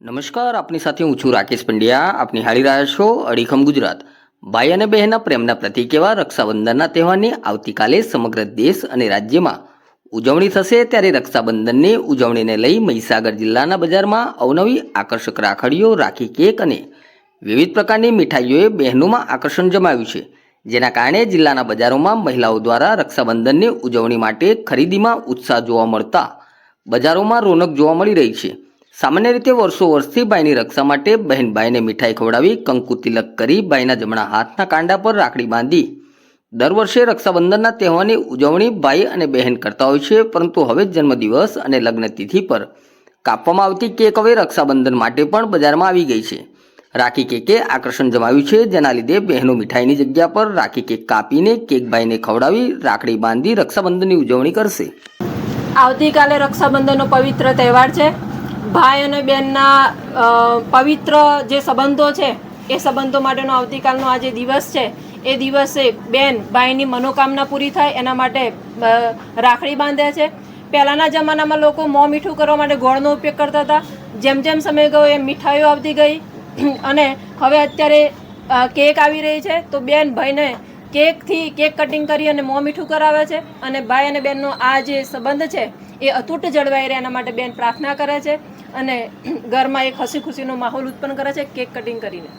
નમસ્કાર, આપની સાથે હું છું રાકેશ પંડ્યા. આપ નિહાળી રહ્યા છો અડીખમ ગુજરાત. ભાઈ અને બહેનના પ્રેમના પ્રતીક એવા રક્ષાબંધનના તહેવારની આવતીકાલે સમગ્ર દેશ અને રાજ્યમાં ઉજવણી થશે. ત્યારે રક્ષાબંધનની ઉજવણીને લઈ મહીસાગર જિલ્લાના બજારમાં અવનવી આકર્ષક રાખડીઓ, રાખી કેક અને વિવિધ પ્રકારની મીઠાઈઓએ બહેનોમાં આકર્ષણ જમાવ્યું છે. જેના કારણે જિલ્લાના બજારોમાં મહિલાઓ દ્વારા રક્ષાબંધનની ઉજવણી માટે ખરીદીમાં ઉત્સાહ જોવા મળતા બજારોમાં રોનક જોવા મળી રહી છે. સામાન્ય રીતે વર્ષો વર્ષથી ભાઈની રક્ષા માટે બહેન ભાઈને મીઠાઈ ખવડાવી કંકુ તિલક કરી ભાઈના જમણા હાથના કાંડા પર રાખડી બાંધી. દર વર્ષે રક્ષાબંધનના તહેવારની ઉજવણી ભાઈ અને બહેન કરતા હોય છે, પરંતુ હવે જન્મદિવસ અને લગ્ન તિથિ પર કાપવામાં આવતી કેક હવે રક્ષાબંધન માટે પણ બજારમાં આવી ગઈ છે. રાખી કેકે આકર્ષણ જમાવ્યું છે, જેના લીધે બહેનો મીઠાઈની જગ્યા પર રાખી કેક કાપીને કેક ભાઈને ખવડાવી રાખડી બાંધી રક્ષાબંધનની ઉજવણી કરશે. આવતીકાલે રક્ષાબંધનનો પવિત્ર તહેવાર છે. ભાઈ અને બહેનના પવિત્ર જે સંબંધો છે, એ સંબંધો માટેનો આવતીકાલનો આ જે દિવસ છે, એ દિવસે બેન ભાઈની મનોકામના પૂરી થાય, એના માટે રાખડી બાંધે છે. પહેલાંના જમાનામાં લોકો મોં મીઠું કરવા માટે ગોળનો ઉપયોગ કરતા હતા. જેમ જેમ સમય ગયો એમ મીઠાઈઓ આવતી ગઈ. અને હવે અત્યારે કેક આવી રહી છે. તો બેન ભાઈને કેકથી કેક કટિંગ કરી અને મોં મીઠું કરાવે છે. અને ભાઈ અને બહેનનો આ જે સંબંધ છે એ અતૂટ જળવાઈ રહે એના માટે બેન પ્રાર્થના કરે છે અને ઘરમાં એક હસી ખુશીનો માહોલ ઉત્પન્ન કરે છે, કેક કટિંગ કરીને.